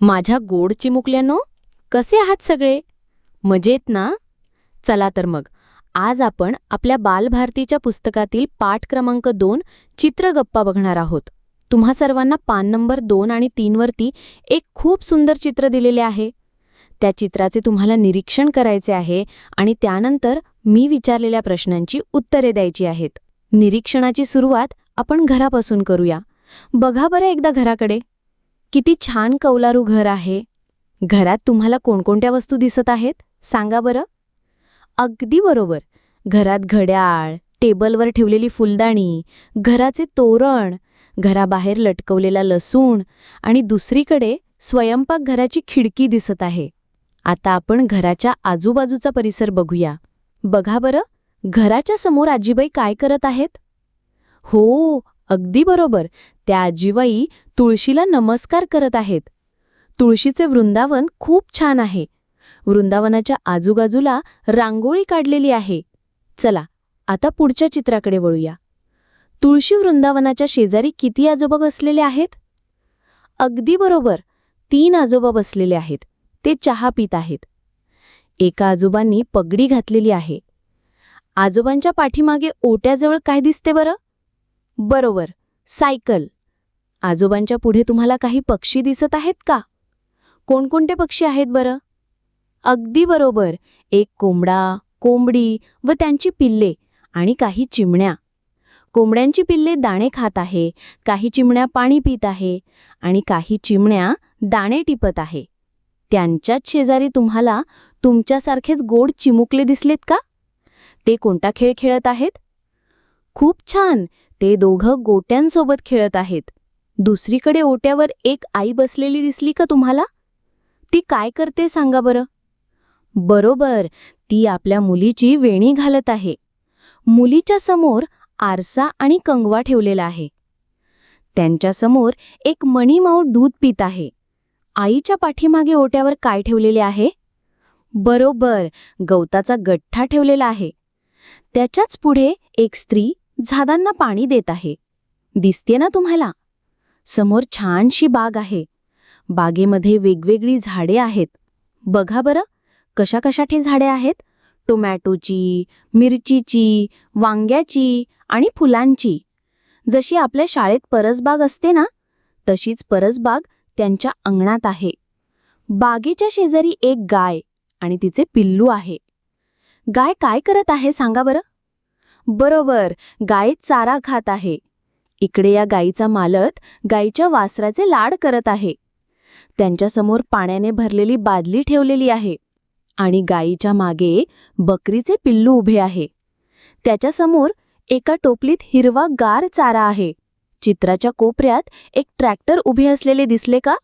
माझ्या गोड चिमुकल्यानो कसे आहात सगळे? मजेत ना? चला तर मग आज आपण आपल्या बालभारतीच्या पुस्तकातील पाठ क्रमांक दोन चित्रगप्पा बघणार आहोत. तुम्हा सर्वांना पान नंबर दोन आणि तीनवरती एक खूप सुंदर चित्र दिलेले आहे. त्या चित्राचे तुम्हाला निरीक्षण करायचे आहे आणि त्यानंतर मी विचारलेल्या प्रश्नांची उत्तरे द्यायची आहेत. निरीक्षणाची सुरुवात आपण घरापासून करूया. बघा बरं एकदा घराकडे. किती छान कौलारू घर आहे. घरात तुम्हाला कोणकोणत्या वस्तू दिसत आहेत? सांगा बरं. अगदी बरोबर. घरात घड्याळ टेबलवर ठेवलेली फुलदाणी घराचे तोरण घराबाहेर लटकवलेला लसूण आणि दुसरीकडे स्वयंपाकघराची खिडकी दिसत आहे. आता आपण घराच्या आजूबाजूचा परिसर बघूया. बघा बरं घराच्या समोर आजीबाई काय करत आहेत? हो अगदी बरोबर. त्या आजीबाई तुळशीला नमस्कार करत आहेत. तुळशीचे वृंदावन खूप छान आहे. वृंदावनाच्या आजूबाजूला रांगोळी काढलेली आहे. चला आता पुढच्या चित्राकडे वळूया. तुळशी वृंदावनाच्या शेजारी किती आजोबा बसलेले आहेत? अगदी बरोबर तीन आजोबा बसलेले आहेत. ते चहा पित आहेत. एका आजोबांनी पगडी घातलेली आहे. आजोबांच्या पाठीमागे ओट्याजवळ काय दिसते बरं? बरोबर सायकल. आजोबांच्या पुढे तुम्हाला काही पक्षी दिसत आहेत का? कोणकोणते पक्षी आहेत बरं? अगदी बरोबर एक कोंबडा कोंबडी व त्यांची पिल्ले आणि काही चिमण्या. कोंबड्यांची पिल्ले दाणे खात आहे काही चिमण्या पाणी पित आहे आणि काही चिमण्या दाणे टिपत आहे. त्यांच्याच शेजारी तुम्हाला तुमच्यासारखेच गोड चिमुकले दिसलेत का? ते कोणता खेळ खेळत आहेत? खूप छान! ते दोघं गोट्यांसोबत खेळत आहेत. दुसरीकडे ओट्यावर एक आई बसलेली दिसली का तुम्हाला? ती काय करते सांगा बरं? बरोबर ती आपल्या मुलीची वेणी घालत आहे. मुलीच्या समोर आरसा आणि कंगवा ठेवलेला आहे. त्यांच्यासमोर एक मणीमाऊट दूध पित आहे. आईच्या पाठीमागे ओट्यावर काय ठेवलेले आहे? बरोबर गवताचा गठ्ठा ठेवलेला आहे. त्याच्याच पुढे एक स्त्री झाडांना पाणी देत आहे. दिसते ना तुम्हाला? समोर छानशी बाग आहे. बागेमध्ये वेगवेगळी झाडे आहेत. बघा बरं कशा कशाठी झाडे आहेत? टोमॅटोची मिरचीची वांग्याची आणि फुलांची. जशी आपल्या शाळेत परसबाग असते ना तशीच परसबाग त्यांच्या अंगणात आहे. बागेच्या शेजारी एक गाय आणि तिचे पिल्लू आहे. गाय काय करत आहे सांगा बरं? बरोबर गाय चारा खात आहे. इकडे या गायीचा मालक गायीच्या वासराचे लाड करत आहे. त्यांच्यासमोर पाण्याने भरलेली बादली ठेवलेली आहे आणि गायीच्या मागे बकरीचे पिल्लू उभे आहे. त्याच्यासमोर एका टोपलीत हिरवा गार चारा आहे. चित्राच्या कोपऱ्यात एक ट्रॅक्टर उभे असलेले दिसले का?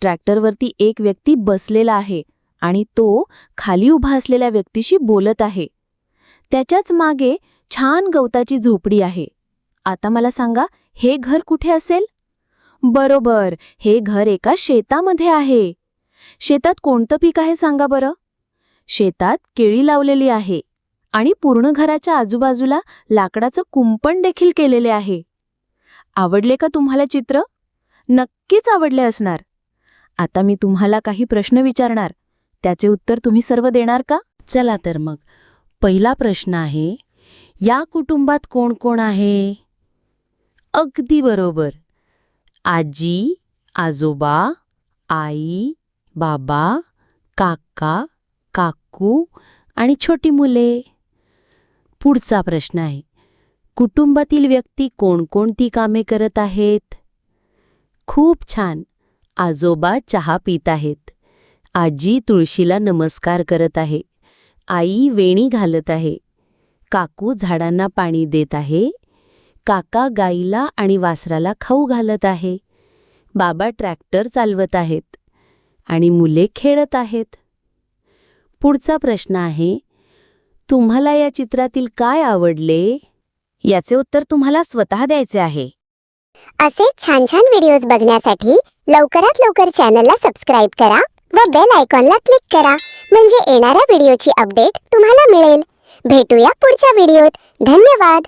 ट्रॅक्टरवरती एक व्यक्ती बसलेला आहे आणि तो खाली उभा असलेल्या व्यक्तीशी बोलत आहे. त्याच्याच मागे छान गवताची झोपडी आहे. आता मला सांगा हे घर कुठे असेल? बरोबर हे घर एका शेतामध्ये आहे. शेतात कोणतं पीक आहे सांगा बरं? शेतात केळी लावलेली आहे आणि पूर्ण घराच्या आजूबाजूला लाकडाचं कुंपण देखील केलेले आहे. आवडले का तुम्हाला चित्र? नक्कीच आवडले असणार. आता मी तुम्हाला काही प्रश्न विचारणार. त्याचे उत्तर तुम्ही सर्व देणार का? चला तर मग. पहिला प्रश्न आहे या कुटुंबात कोण कोण आहे? अगदी बरोबर. आजी आजोबा आई बाबा काका काकू आणि छोटी मुले. पुढचा प्रश्न आहे कुटुंबातील व्यक्ती कोणकोणती कामे करत आहेत? खूप छान. आजोबा चहा पित आहेत. आजी तुळशीला नमस्कार करत आहे. आई वेणी घालत आहे. काकू झाडांना पाणी देत आहे. काका गाईला आणि वासराला खाऊ घालत आहे. बाबा ट्रॅक्टर चालवत आहेत आणि मुले खेळत आहेत. पुढचा प्रश्न आहे तुम्हाला या चित्रातील काय आवडले? याचे उत्तर तुम्हाला स्वतः द्यायचे आहे. असे छान छान व्हिडिओज बघण्यासाठी लवकरात लवकर चॅनलला सबस्क्राईब करा व बेल आयकॉनला क्लिक करा. म्हणजे येणाऱ्या व्हिडिओची अपडेट तुम्हाला मिळेल. भेटूया पुढच्या व्हिडिओत. धन्यवाद.